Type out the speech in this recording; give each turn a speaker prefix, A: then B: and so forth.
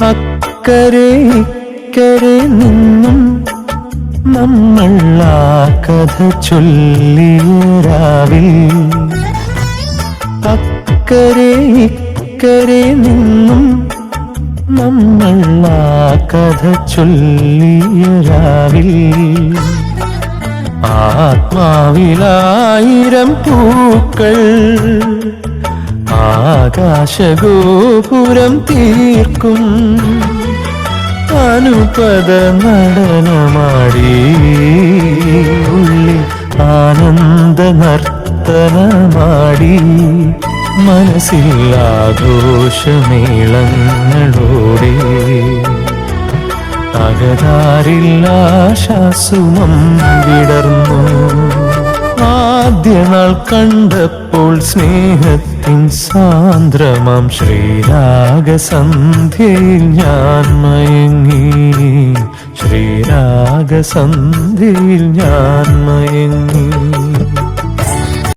A: അക്കരെ ഇക്കരെ നിന്നും നമ്മൾ ആ കഥ ചൊല്ലിയ രാവിൽ അക്കരെ ഇക്കരെ നിന്നും നമ്മൾ ആ കഥ ചൊല്ലിയ രാവിൽ ആത്മാവിലായിരം പൂക്കൾ ആകാശഗോപുരം തീർക്കും. അനുപദ നടനമാടി. ഉള്ളിൽ ആനന്ദ നർത്തനമാടി മനസ്സിൽ ആഘോഷമേളങ്ങളോടെ. അകതാരില്ലാശാസുമം വിടർന്നു. ആദ്യ നാൾ കണ്ടപ്പോൾ സ്നേഹത്തിൻ സാന്ദ്രമാം ശ്രീരാഗസന്ധ്യയിൽ ഞാൻ മയങ്ങി. ശ്രീരാഗസന്ധ്യയിൽ ഞാൻ മയങ്ങി.